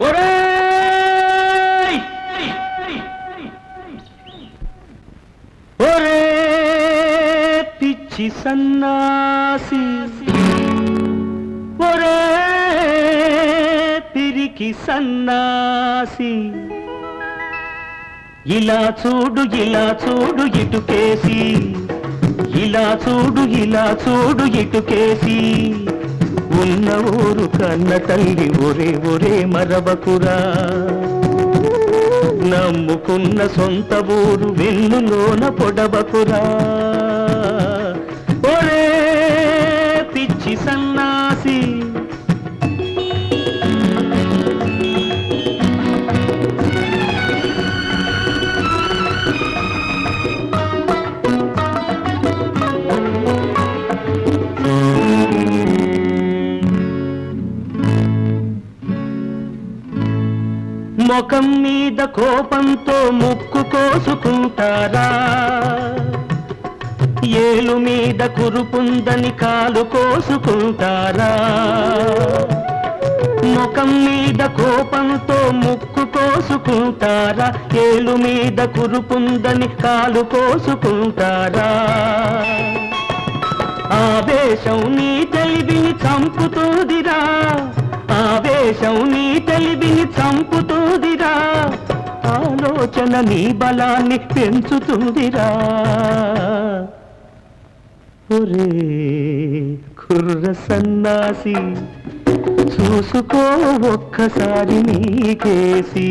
ఒరేయ్! ఒరే పిచ్చి సన్నాసి. ఒరే పిరికి సన్నాసి. ఇలా చూడు ఇలా చూడు ఇటుకేసి. ఇలా చూడు ఇలా చూడు ఇటుకేసి. ఉన్న ఊరు కన్న తల్లి ఒరే ఒరే మరవకురా. నమ్ముకున్న సొంత ఊరు వెన్నులోన పొడవకురా. ఒరే పిచ్చి సన్నాసి ముఖం మీద కోపంతో ముక్కు కోసుకుంటారా? ఏలు మీద కురుపుందని కాలు కోసుకుంటారా? ముఖం మీద కోపంతో ముక్కు కోసుకుంటారా? ఏలు మీద కురుపుందని కాలు కోసుకుంటారా? ఆవేశం నీ తెలివిని చంపుతూదిరా. ఆవేశం నీ తెలివిని చంపుతూదిరా ఆలోచన నీ బలాన్ని పెంచుతుందిరా. ఒరే కుర్ర సన్నాసి చూసుకో ఒక్కసారి నీకేసి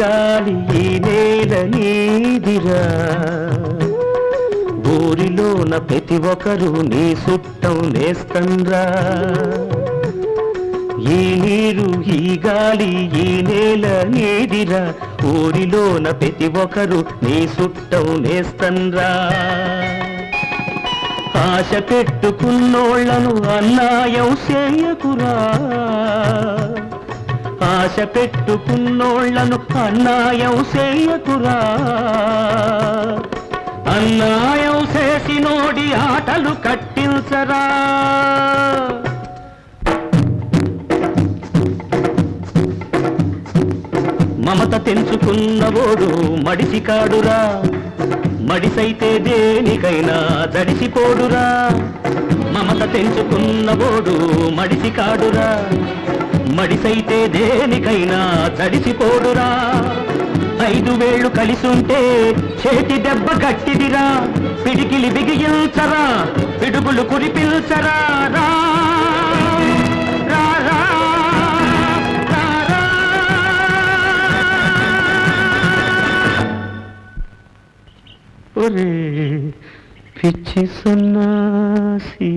గాలి ఈ నేల నీదిరా. ఊరిలోన ప్రతి ఒక్కరు నీ సుట్టం నేస్తండ్రా. ఈ నీరు ఈ గాలి ఈ నేల నీదిరా. ఊరిలోన ప్రతి ఒక్కరు నీ సుట్టం నేస్తండ్రా. ఆశ పెట్టుకున్నోళ్ళను అన్నాయం చేయకురా. ఆశ పెట్టుకున్నోళ్ళను అన్నాయం చేయకురా. అన్నాయం చేసినోడి ఆటలు కట్టించరా. మమత తెంచుకున్నవోడు మడిచి కాడురా. మడిసైతే దేనికైనా దడిసిపోడురా మమత తెంచుకున్నవోడు మడిసి కాడురా మడిసైతే దేనికైనా దడిసిపోడురా ఐదు వేళ్ళు కలిసుంటే చేతి దెబ్బ గట్టిదిరా పిడికిలి బిగియించరా. పిడుగులు కురిపిల్చరా ఒరే పిచ్చి సున్నాసి